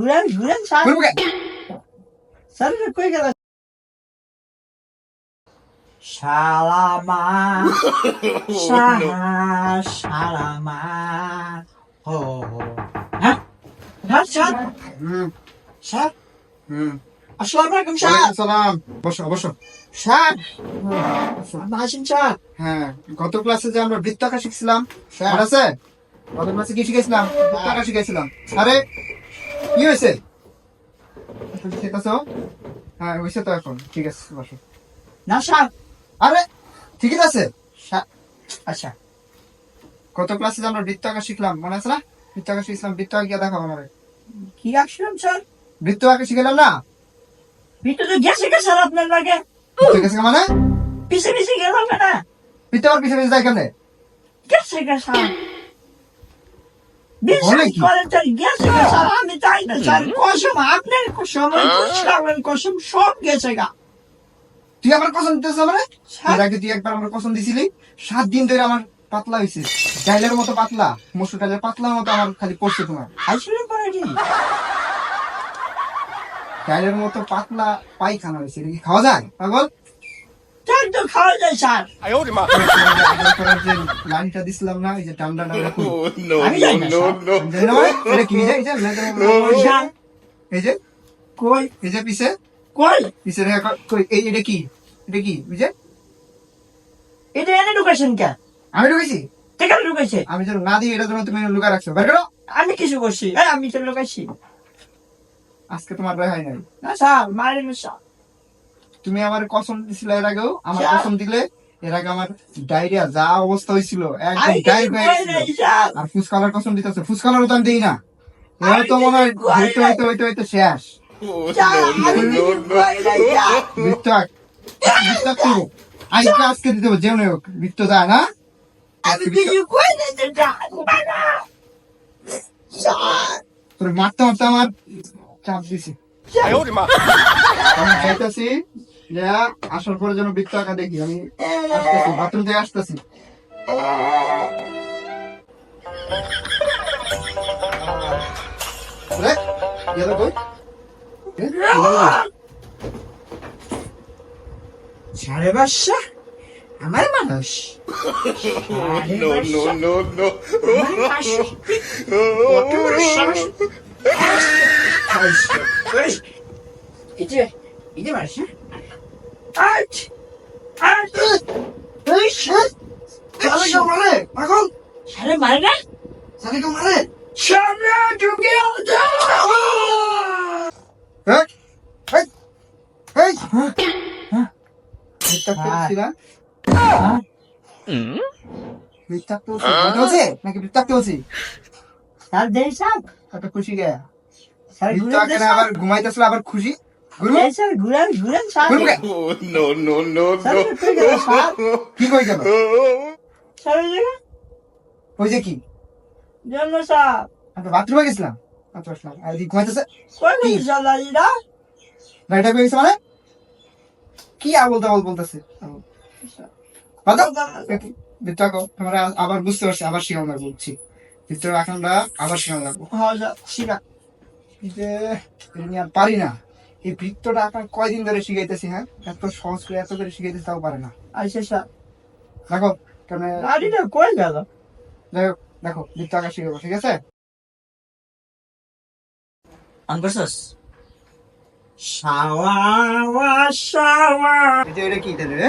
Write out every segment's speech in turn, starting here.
ঘুরেন ঘুরেন sir? Sir কই গেল? সালামা সালামা হ্যাঁ? স্যার স্যার আসসালামু আলাইকুম স্যার সালাম। বসো বসো। স্যার আছেন স্যার হ্যাঁ গত ক্লাসে যে আমরা বৃত্ত আঁকা শিখছিলাম মনে আছে? গত ক্লাসে কি শিখেছিলাম? শিখেছিলাম। আরে কি হয়েছে তুমি ঠিক আছো হ্যাঁ হয়েছে তো এখন। ঠিক আছে বসো। না স্যার। আরে ঠিকই আছে। আচ্ছা। গত ক্লাসে আমরা বৃত্ত আঁকা শিখলাম মনে আছে না? বৃত্ত আঁকা শিখছিলাম বৃত্ত আঁকা দেখাবো আমারে। কি আসলাম স্যার? বৃত্ত আঁকা শিখেলাম না? ভিতরে গেছে কে স্যার আপনার লাগে। ঠিক আছে মানে? পিছে পিছে গেলাম না। বৃত্ত আঁকার পিছনে পিছনে যাই কেমনে? গেছে কে স্যার বলে বিশ্বাস কি? করেন স্যার গেছে কে স্যার আমি তাই না স্যার। কসম আপনার সময় খুঁজছিলাম কসম সব গেছে গা। তুই আমার কসম দিতেছ মানে? এর আগে তুই একবার আমার কসম দিছিলি সাত দিন ধরে আমার পাতলা হয়েছে ডাইলের মতো পাতলা মসুর পাতলার মতো আমার খালি পড়ছে তোমার। ডাইলের মতো পাতলা পায়খানা হয়েছে এটা কি খাওয়া যায় পাগল? খাওয়া যায় স্যার। লাইনটা দিছিলাম না এই যে আমি না, no, আমি জানি না? এটা কি? যে এই যে স্যার। এই যে কই? এই যে পিছে? কই? পিছে কই? এই এটা কি? এটা কি? বুঝে এটা এনে ঢুকেছেন কে? আমি ঢুকেছি। থেকে ঢুকেছে আমি যেন না দিই এটা জন্য তুমি লুকা রাখছো। বের করো। আমি কিছু করছি। আমি তো ঢুকেছি আজকে তোমার রেহাই নাই। না স্যার মারেন স্যার। তুমি আমার কসম দিছিলে এর আগেও? আমার কসম দিলে এর আগে আমার ডায়রিয়া যা অবস্থা হয়েছিল একদম ডায়রিয়া করি আর ফুসকালার কসম দিতেছে ফুসকালারও তো আমি দিই না। এবার তো মনে হয় হইতে হইতে হইতে হইতে শেষ। করব আজকে আজকে দিতে হবে যেমন হোক বৃত্ত যায় না? তোর মারতে মারতে আমার চাপ দিছি। আসার পরে যেন বৃত্ত আঁকা দেখি আমি আসতেছি বাথরুম থেকে আসতেছি? সাড়ে আমার মানুষ। যে মানুষ, হ্যাঁ? আজ, আজ, এই সাত, সালে কেউ মারে পাগল সাড়ে মারে না কেউ মারে সামনে ঢুকে দেই ঘুমাইতেছিল আবার খুশি কে? ওই যে জন্য স্যার বাথরুমে গেছিলাম। আচ্ছা আসলাম আর ঘুমাইতেছে? গাড়িটা পেয়ে গেছে মানে? কি আবল তাবল বলতেছে? আবার বুঝতে পারছি আবার শিখানো লাগবো বুঝছি। ভিতরে রাখানটা আবার শিখানো লাগবো হ্যাঁ পারি না। এই বৃত্তটা আঁকা কয়দিন ধরে শিখাইতেছি হ্যাঁ? এত সহজ করে এত করে শিখাইতেছি তাও পারে না। আচ্ছা স্যার দেখো কই গেল। যাই দেখো বৃত্ত আঁকা শিখাবো ঠিক আছে? আনবাসস শাওয়া শাওয়া এটা কি তাহলে রে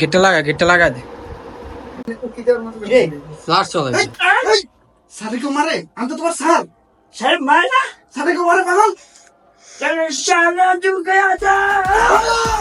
গেটটা লাগা গেটটা লাগা দে? ফ্লাশ চলে এই, এই, স্যারে কেউ মারে আমি তো তোমার স্যার। স্যার মারা স্যারে কেউ মারে পাগল। স্যার সামনে ঢুকে আছে